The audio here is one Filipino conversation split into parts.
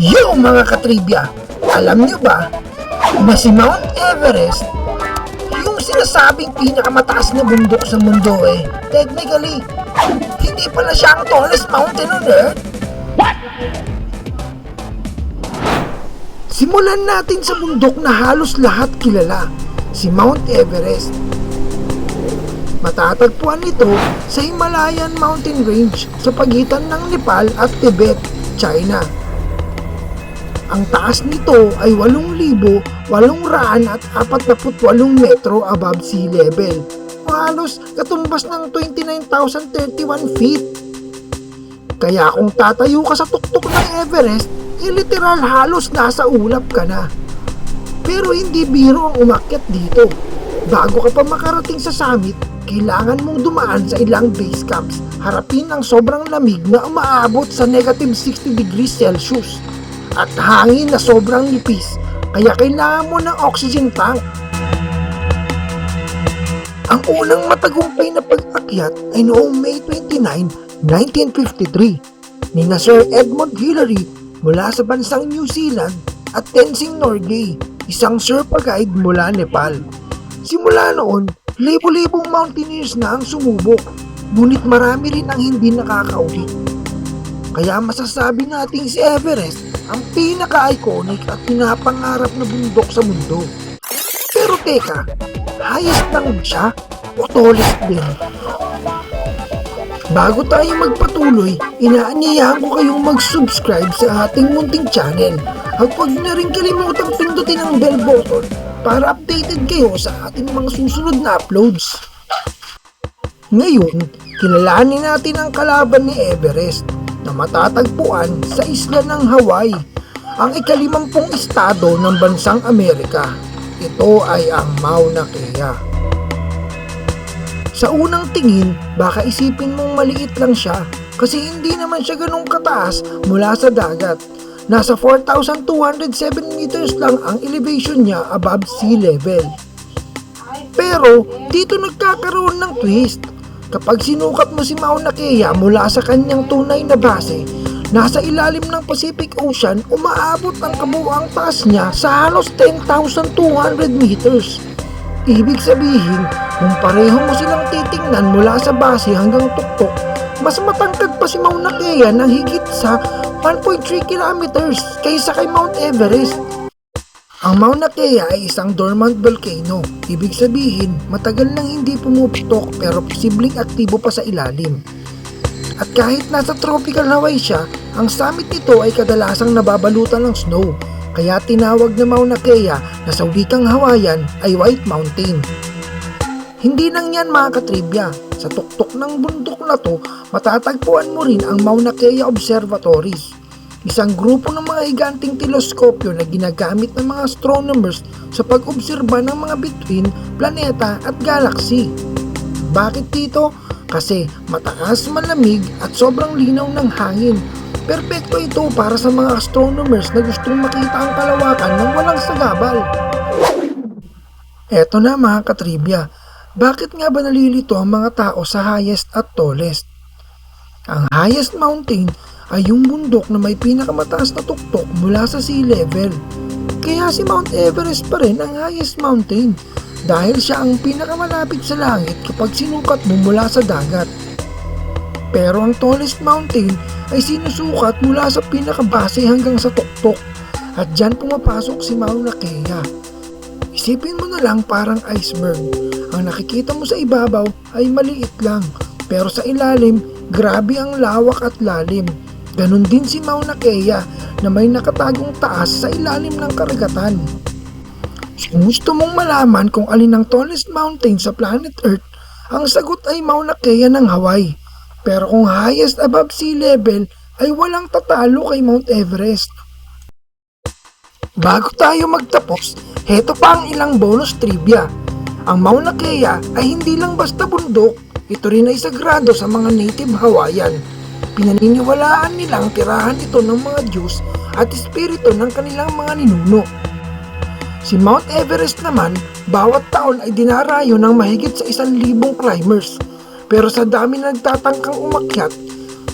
Yo mga katribya, alam nyo ba na si Mount Everest yung sinasabing pinakamataas na bundok sa mundo eh, technically, hindi pala siya ang tallest mountain on earth. Simulan natin sa bundok na halos lahat kilala, si Mount Everest. Matatagpuan ito sa Himalayan Mountain Range sa pagitan ng Nepal at Tibet, China. Ang taas nito ay 8,848 metro above sea level. Halos katumbas ng 29,031 feet. Kaya kung tatayo ka sa tuktok ng Everest, eh literal halos nasa ulap ka na. Pero hindi biro ang umakyat dito. Bago ka pa makarating sa summit, kailangan mong dumaan sa ilang base camps. Harapin ang sobrang lamig na umaabot sa negative 60 degrees Celsius at hangin na sobrang nipis kaya kailangan mo ng oxygen tank. Ang unang matagumpay na pag-akyat ay noong May 29, 1953 ni na Sir Edmund Hillary mula sa bansang New Zealand at Tenzing Norgay, isang Sherpa guide mula Nepal. Simula noon, libo-libong mountaineers na ang sumubok, ngunit marami rin ang hindi nakakauli. Kaya masasabi nating si Everest ang pinaka-iconic at pinapangarap na bundok sa mundo. Pero teka, highest lang siya o tallest din? Bago tayo magpatuloy, inaanyayahan ko kayong mag-subscribe sa ating munting channel at huwag na rin kalimutang pindutin ang bell button para updated kayo sa ating mga susunod na uploads. Ngayon, kilalanin natin ang kalaban ni Everest na matatagpuan sa isla ng Hawaii, ang ikalimampung estado ng bansang Amerika. Ito ay ang Mauna Kea. Sa unang tingin, baka isipin mong maliit lang siya kasi hindi naman siya ganong kataas mula sa dagat. Nasa 4,207 meters lang ang elevation niya above sea level. Pero dito nagkakaroon ng twist. Kapag sinukat mo si Mauna Kea mula sa kanyang tunay na base, nasa ilalim ng Pacific Ocean umaabot ang kabuuang taas niya sa halos 10,200 meters. Ibig sabihin, kung pareho mo silang titingnan mula sa base hanggang tuktok, mas matangkad pa si Mauna Kea ng higit sa 1.3 kilometers kaysa kay Mount Everest. Ang Mauna Kea ay isang dormant volcano. Ibig sabihin, matagal nang hindi pumuputok pero posibleng aktibo pa sa ilalim. At kahit nasa tropical Hawaii siya, ang summit nito ay kadalasang nababalutan ng snow. Kaya tinawag na Mauna Kea na sa wikang Hawaiian ay White Mountain. Hindi lang yan mga katribya. Sa tuktok ng bundok na to, matatagpuan mo rin ang Mauna Kea Observatory. Isang grupo ng mga higanting teleskopyo na ginagamit ng mga astronomers sa pag-obserba ng mga bituin, planeta at galaxy. Bakit dito? Kasi mataas, malamig at sobrang linaw ng hangin. Perpekto ito para sa mga astronomers na gustong makita ang kalawakan ng walang sagabal. Eto na mga katribya, bakit nga ba nalilito ang mga tao sa highest at tallest? Ang highest mountain ay yung bundok na may pinakamataas na tuktok mula sa sea level. Kaya si Mount Everest pa rin ang highest mountain dahil siya ang pinakamalapit sa langit kapag sinukat mo mula sa dagat. Pero ang tallest mountain ay sinusukat mula sa pinakabase hanggang sa tuktok at dyan pumapasok si Mauna Kea. Isipin mo na lang parang iceberg. Ang nakikita mo sa ibabaw ay maliit lang pero sa ilalim grabe ang lawak at lalim. Ganon din si Mauna Kea na may nakatagong taas sa ilalim ng karagatan. Kung gusto mong malaman kung alin ang tallest mountain sa planet Earth, ang sagot ay Mauna Kea ng Hawaii. Pero kung highest above sea level ay walang tatalo kay Mount Everest. Bago tayo magtapos, heto pa ang ilang bonus trivia. Ang Mauna Kea ay hindi lang basta bundok, ito rin ay sagrado sa mga native Hawaiian. Pinaniniwalaan nilang tirahan ito ng mga Diyos at espiritu ng kanilang mga ninuno. Si Mount Everest naman, bawat taon ay dinarayo ng mahigit sa isang libong climbers. Pero sa dami na nagtatangkang umakyat,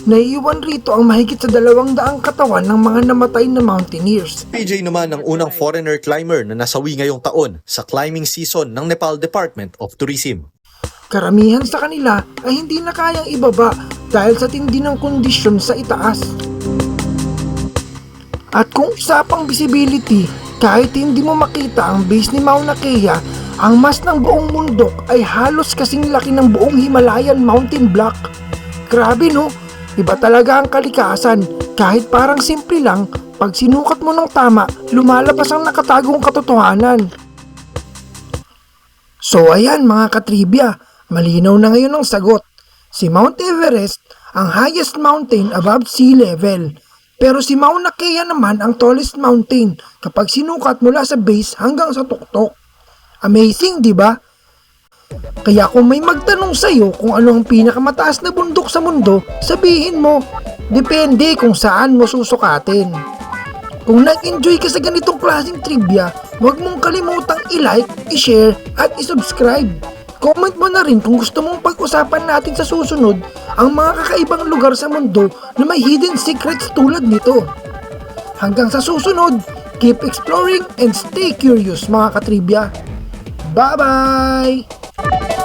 naiiwan rito ang mahigit sa dalawang daang katawan ng mga namatay na mountaineers. PJ naman ang unang foreigner climber na nasawi ngayong taon sa climbing season ng Nepal Department of Tourism. Karamihan sa kanila ay hindi na kayang ibaba dahil sa tindi ng kondisyon sa itaas. At kung usapang visibility, kahit hindi mo makita ang base ni Mauna Kea, ang mas ng buong mundok ay halos kasing laki ng buong Himalayan mountain block. Grabe no, iba talaga ang kalikasan. Kahit parang simple lang, pag sinukat mo ng tama, lumalabas ang nakatagong katotohanan. So ayan mga katribya, malinaw na ngayon ang sagot. Si Mount Everest ang highest mountain above sea level. Pero si Mauna Kea naman ang tallest mountain kapag sinukat mula sa base hanggang sa tuktok. Amazing, di ba? Kaya kung may magtanong sa'yo kung ano ang pinakamataas na bundok sa mundo, sabihin mo, depende kung saan mo susukatin. Kung nag-enjoy ka sa ganitong klaseng trivia, huwag mong kalimutang i-like, i-share, at i-subscribe. Comment mo na rin kung gusto mong pag-usapan natin sa susunod ang mga kakaibang lugar sa mundo na may hidden secrets tulad nito. Hanggang sa susunod, keep exploring and stay curious mga katribya. Bye-bye!